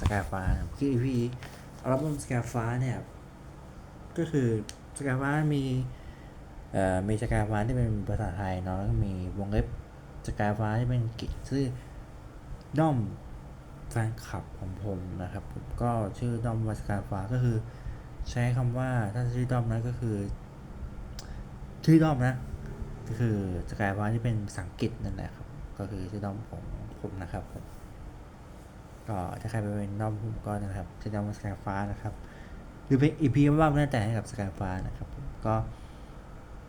สกายฟ้าคือ EP อัลบั้มสกายฟ้าเนี่ยก็คือสกายฟ้ามีเอ่อมีสกายฟ้าที่เป็นภาษาไทยเนาะแล้วก็มีวงเล็บสกายฟ้าที่เป็นกิจชื่อด้อมแฟนคลับของผมนะครับผมก็ชื่อด้อมวัสกาฟ้าก็คือ ใช้คำว่าถ้าชื่อด้อมนะก็คือ ชื่อด้อมนะก็คือสกายฟ้าที่เป็นสังกฤษนั่นแหละครับ ก็คือชื่อด้อมของผมนะครับผม็ถ้าใครไปเป็นรอบมก็นะครับ จะนำมาสกายฟ้านะครับ หรือเป็นอีพีอัลบั้มน่าแต่ให้กับสกายฟ้านะครับก็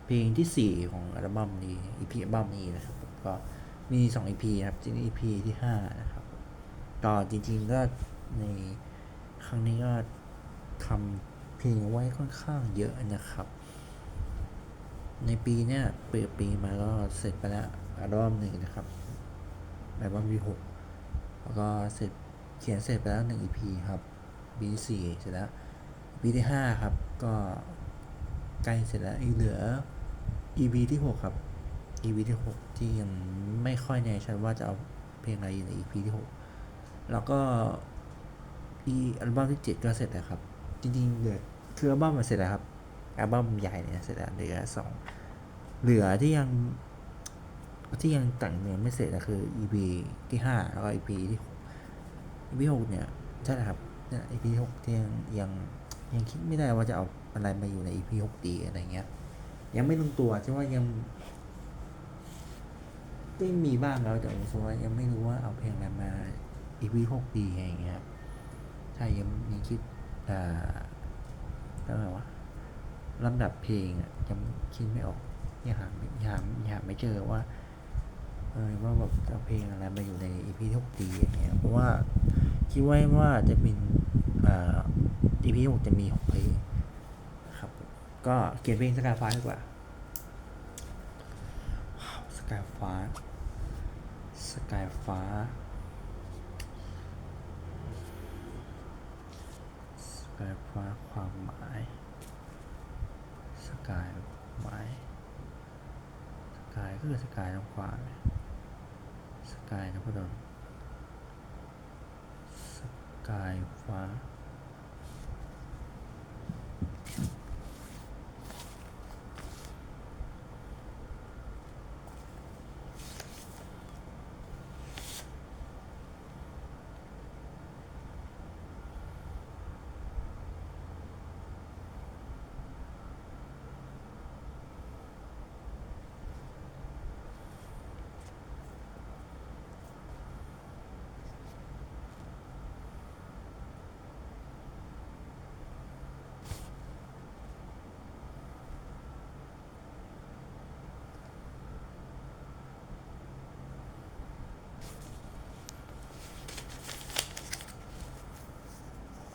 เพลงที่ 4 ของอัลบั้มนี้อีพีอัลบั้มนี้นะครับก็มี2 EP พีครับจริอีพีที่ 5 นะครับต่อจริงๆก็ในครั้งนี้ก็ทำเพลงไว้ค่อนข้างเยอะนะครับ ในปีเนี้ยเปิดปีมาก็เสร็จไปแล้วอัลบั้มหนึ่งนะครับอัลบั้มที่กแล้วก็เสร็จ เขียนเสร็จไปแล้ว1 EP ครับ EP ที่4เสร็จแล้ว EP ที่5ครับก็ใกล้เสร็จแล้วอีกเหลือ EP ที่ 6 ครับ EP ที่ 6 ที่ยังไม่ค่อยแน่ชัดว่าจะเอาเพลงอะไรใน EP ที่ 6 แล้วก็อีอัลบั้มที่ 7 ก็เสร็จแล้วครับ จริงๆเหลือคืออัลบั้มมันเสร็จแล้วครับอัลบั้มใหญ่เนี่ยเสร็จแล้วเหลือสองเหลือที่ยังที่ยังแต่งเนื้อไม่เสร็จนะคือ EP ที่ 5 แล้วก็ EP ที่ อีพีหกเนี่ยใช่ครับเนี่ยอีพีหกยังยังยังคิดไม่ได้ว่าจะเอาอะไรมาอยู่ในอีพีหกดีอะไรเงี้ย ยังไม่ลงตัวใช่ว่ายังไม่มีบ้างแล้วแต่ผมว่ายังไม่รู้ว่าเอาเพลงอะไรมาอีพีหกดีอะไรเงี้ยใช่ยังมีคิดอ่าแล้วไงวะลำดับเพลงอะยังคิดไม่ออกยังหายังยังไม่เจอว่าเออว่าแบบเอาเพลงอะไรมาอยู่ในอีพีทุกตีอย่างเงี้ยเพราะว่า คิดไว้ว่าจะเป็นอีพีคหกจะมีหกเพลงครับ ก็เขียนเพลงสกายฟ้าดีกว่าสกายฟ้าสกายฟ้าสกายฟ้าความหมายสกายหมายสกายก็คือสกายน้ำฟ้าสกายน้ำพดน กายฟ้า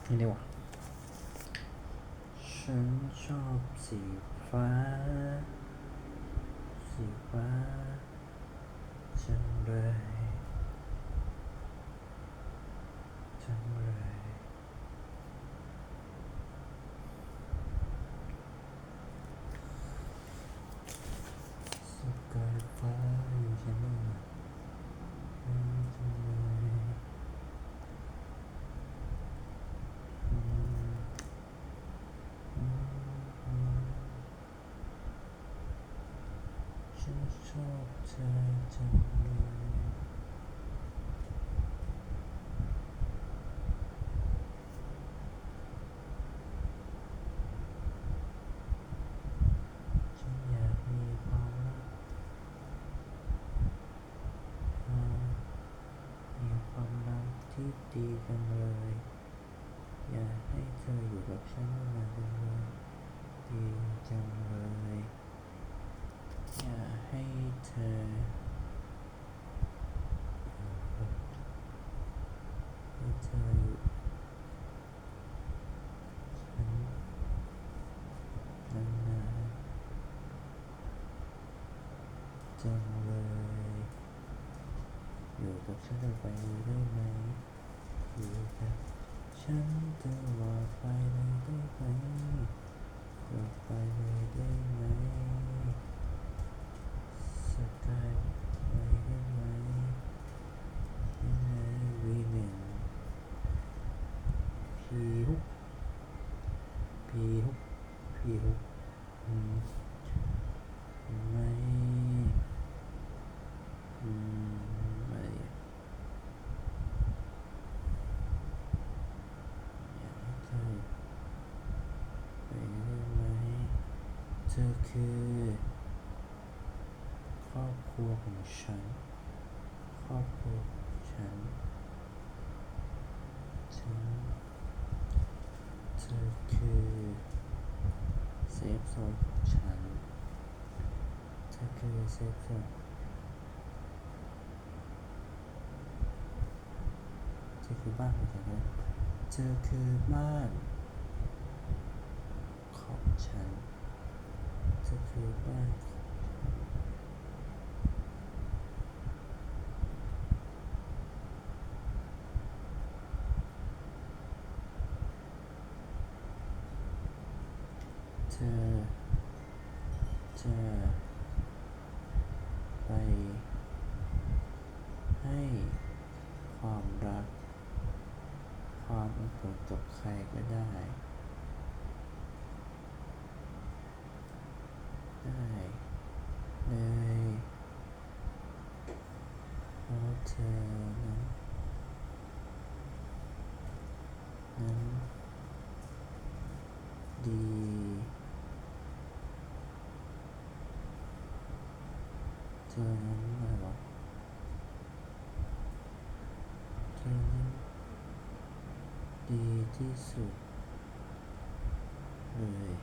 นี่ดีกว่าฉันชอบสีฟ้า สีฟ้า ฉันเลย อบเธอจัเลยฉันยากมีความมีความรักที่ดีจังเลย อยาให้เธออยู่กับฉันมานจังเลยดีจังเลย ฉันจะไปได้ไหมอยู่กับฉันตลอดไปเลยได้ไหมกลับไปเลยได้ไหมสกาย ธอคือ ครอบครัวของฉัน ครอบครัวของฉันฉันเธอคือเซฟโซนของฉันเธอคือเซฟโซนเธอคือบ้านของฉันเธอคือบ้านของฉัน เธอคือบ้านของเธอ จะไปให้ความรัก ความอบอุ่นกับใครก็ได้ ได้เลยเพราะเธอนั้นนั้นดี เธอนั้นอะไรวะเธอนั้นดีที่สุดเลย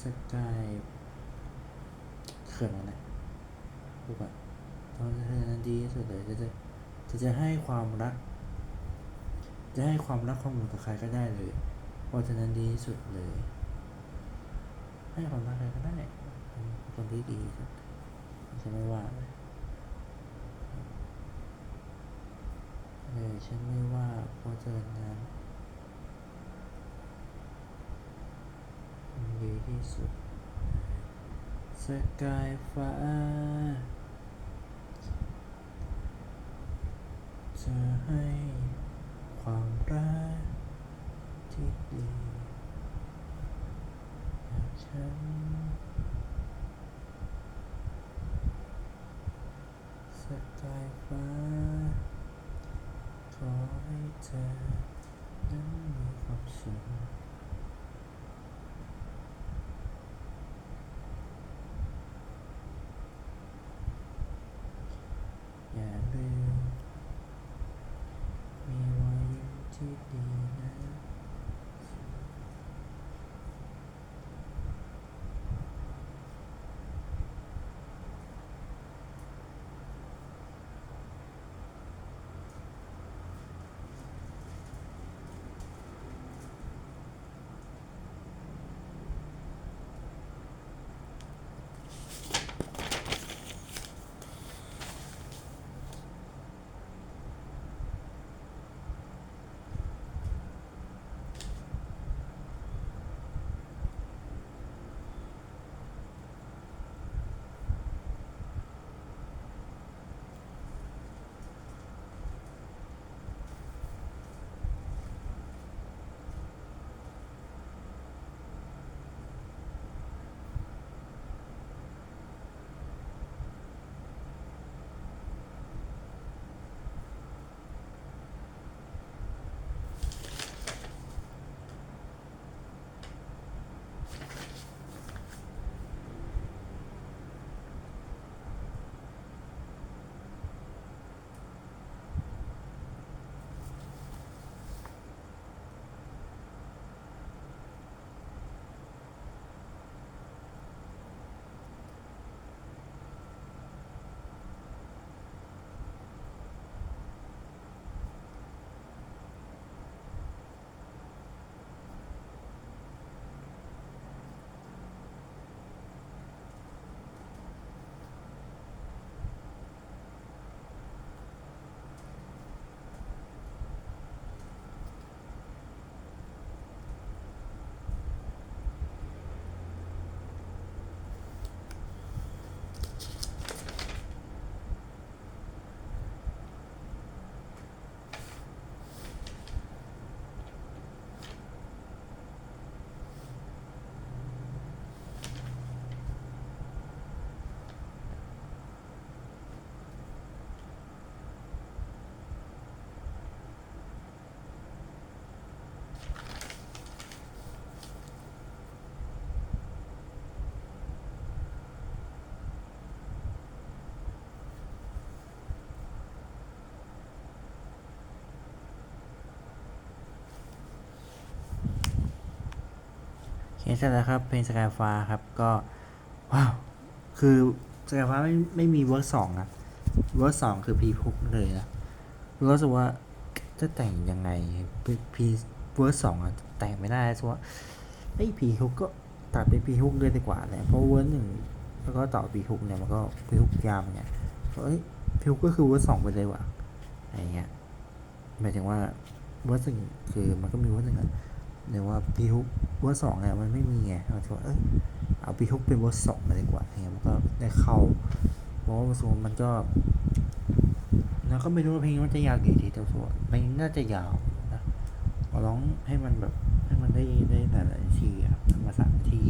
สกายเขินอะไรพูดก่อนตอนเธอนั้นดีที่สุดเลยจะจะจะจะให้ความรัก จะให้ความรักของหนูกับใครก็ได้เลยเพราะเธอนั้นดีที่สุดเลย ให้ความรักใครก็ได้ คนที่ดีฉันไม่ว่าเลยฉันไม่ว่าเพราะเธอนั้นดีที่สุด สกายฟ้าจะให้ความรักที่ดีฉัน สกายฟ้า ขอให้เธอนั้นมีความสุข ขียนเสร็จแล้วครับเพลงสกายฟ้าครับก็ว้าวคือสกายฟ้าไม่ไม่มีเวอร์สองนะเวอร์สองคือพีพุกเลยนะรู้สึกว่าจะแต่งยังไงพีเวอร์สองอะแต่งไม่ได้เพราะว่าไอ้พีฮุกก็ตัดเป็นพีฮุกเลยดีกว่าเลยเพราะเวอร์หนึ่งแล้วก็ต่อพีฮุกเนี่ยมันก็พีฮุกยาวเนี่ยเอ้ยพีฮุกก็คือเวอร์สองไปเลยว่ะอะไรเงี้ยหมายถึงว่าเวอร์หนึ่งคือมันก็มีเวอร์หนึ่งอะ แต่ว่าพีฮุกเวอร์สองเนี่ยมันไม่มีไงเราคิดว่าเอ้ยเอาพีฮุกเป็นเวอร์สองเลยดีกว่าอะไรเงี้ยมันก็ได้เข้าเพราะว่าสูมันก็แล้วก็ไม่รู้ว่าเพลงมันจะยาวกี่ทีแต่ว่าเพลงน่าจะยาวนะขอร้องให้มันแบบให้มันได้ได้หลายๆทีครับมาสามที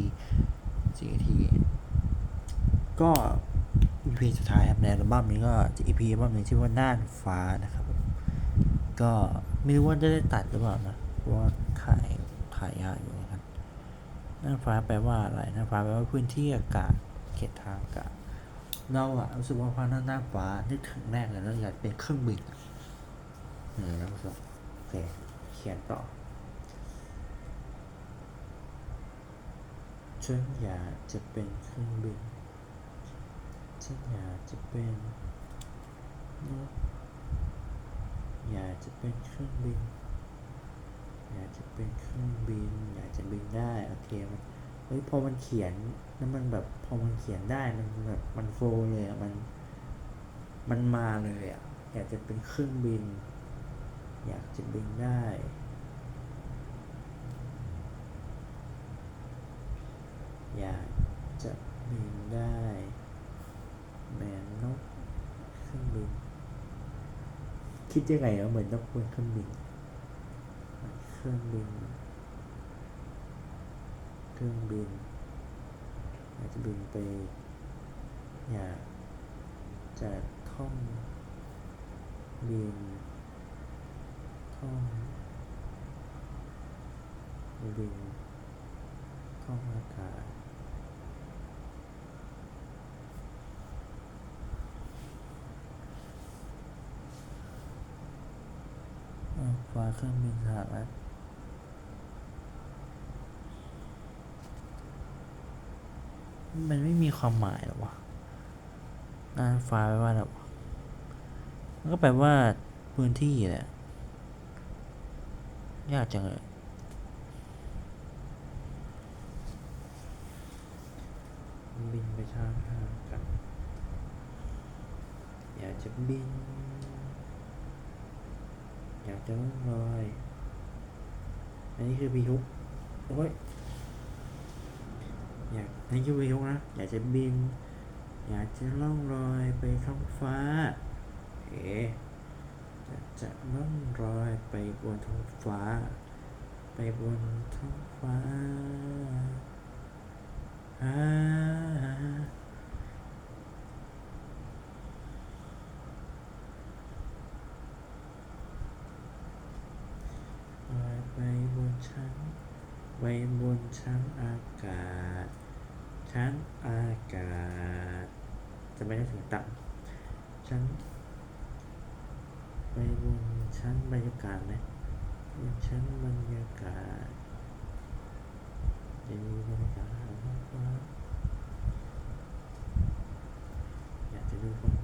สี่ที ก็ EP สุดท้ายครับในอัลบั้มนี้ก็จะ EP อัลบั้มนี้ชื่อว่าน่านฟ้านะครับ ก็ไม่รู้ว่าจะได้ตัดหรือเปล่านะเพราะว่า ถ่ายายากอยู่นะครับน่านฟ้าแปลว่าอะไรน่านฟ้าแปลว่าพื้นที่อากาศเขตทางอากาศเราอะรู้สึกว่าพอหน้าหน้าฟ้านึกถึงแรกเลยแล้วอยากเป็นเครื่องบินเออแล้วก็โอเคเขียนต่อฉันอยากจะเป็นเครื่องบินฉันอยากจะเป็นนกอยากจะเป็นเครื่องบิน อยากจะเป็นเครื่องบิน อยากจะบินได้โอเคมันเฮ้ยพอมันเขียนแล้วมันแบบพอมันเขียนได้มันแบบมันโฟลเลยอะมันมันมาเลยอะอยากจะเป็นเครื่องบิน อยากจะบินได้อยากจะบินได้แมนนกเครื่องบินคิดยังไงอะเหมือนนกบนเครื่องบิน เครื่องบิน เครื่องบิน อากจะบินไปอยากจะท่องบินท่องบินท่องอากาศอ่าฟ้าเครื่องบินสหรัฐ มันไม่มีความหมายหรอวะน่านฟ้าแปลว่าอะไรวะมันก็แปลว่าพื้นที่แหละ ยากจังเลยบินไปทางทางกัน อยากจะบิน อยากจะล่องลอย อันนี้คือพีฮุกโอ้ย อยากอันนี้คือพีฮุกนะ อยากจะบิน อยากจะล่องลอยไปท้องฟ้า เอ๋จะจะล่องลอยไปบนท้องฟ้า ไปบนท้องฟ้าอ่าลอยไปบนชั้นไปบนชั้นอากาศ ชั้นอากาศ จะไม่ได้ถึงต่ำชั้นไปบนชั้นบรรยากาศไหมบนชั้นบรรยากาศจะมีบรรยากาศอะไรบ้างวะอยากจะดูคน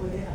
我累了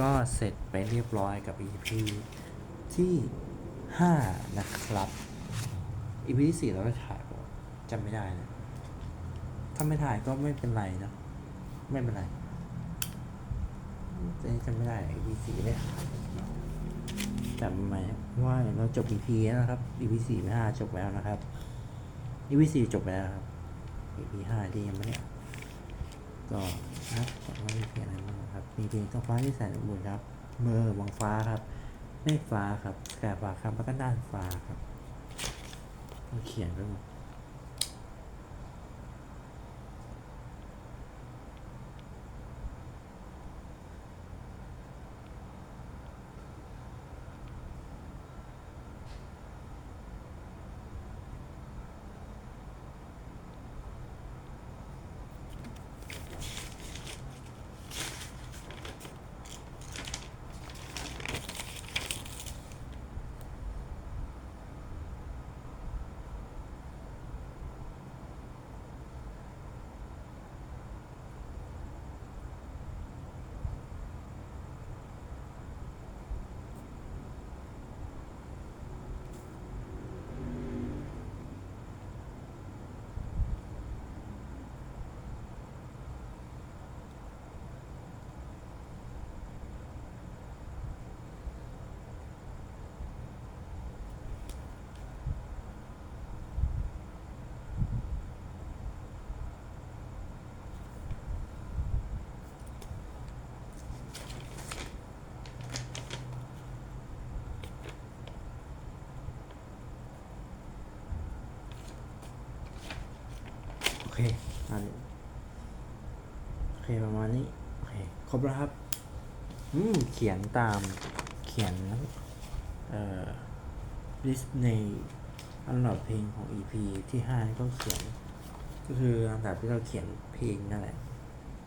ก็เสร็จไปเรียบร้อยกับ EP ที่ 5 นะครับ EP ที่ 4 เราได้ถ่ายจำไม่ได้นะถ้าไม่ถ่ายก็ไม่เป็นไรนะ ไม่เป็นไรจำไม่ได้ EP 4ได้ถ่ายจำไหมว่าเราจบ EP แล้วนะครับ EP 4 5จบแล้วนะครับ EP 4จบแล้วครับ EP 5ที่ยังไม่ได้ อัดก็ครับก็ไม่มีเพลงอะไรบ้างครับ มีเพลงต้องฟ้าที่แสนอบอุ่นครับ เมื่อวังฟ้าครับเมฆฟ้าครับ แก่ฟ้าครับแล้วก็ด้านฟ้าครับเขียนไปหมด อเคอันนี้โอเคประมาณนี้โอเคครบแล้วครับ อืม เขียนตามเขียน เอ่อลิสต์ในอันดับเพลงของ EP ที่ห้านี่ก็เขียน ก็คือลำดับที่เราเขียนเพลงนั่นแหละ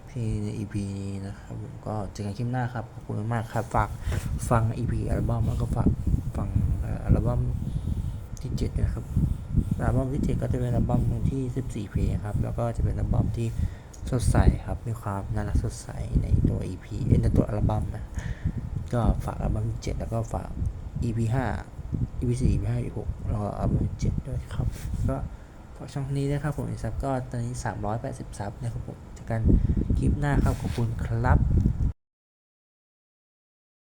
เพลงใน EP นี้นะครับผมก็เจอกันคลิปหน้าครับขอบคุณมากครับฝากฟัง EP อัลบั้มแล้วก็ฝากฟังอัลบั้มที่เจ็ดนะครับ อัลบั้มที่ 7 ก็จะเป็นอัลบั้มที่ 14 เพลงครับ แล้วก็จะเป็นอัลบั้มที่สดใสครับ มีความน่ารักสดใสในตัว EP ในตัวอัลบั้มนะ ก็ฝากอัลบั้มที่ 7 แล้วก็ฝาก EP 5 EP 4 EP 5 EP 6แล้วก็อัลบั้มที่ 7 ด้วยครับ ก็ฝากช่องนี้นะครับผมซับก็ตอนนี้ 380ซับนะครับผมเจอกันคลิปหน้าครับ ขอบคุณครับ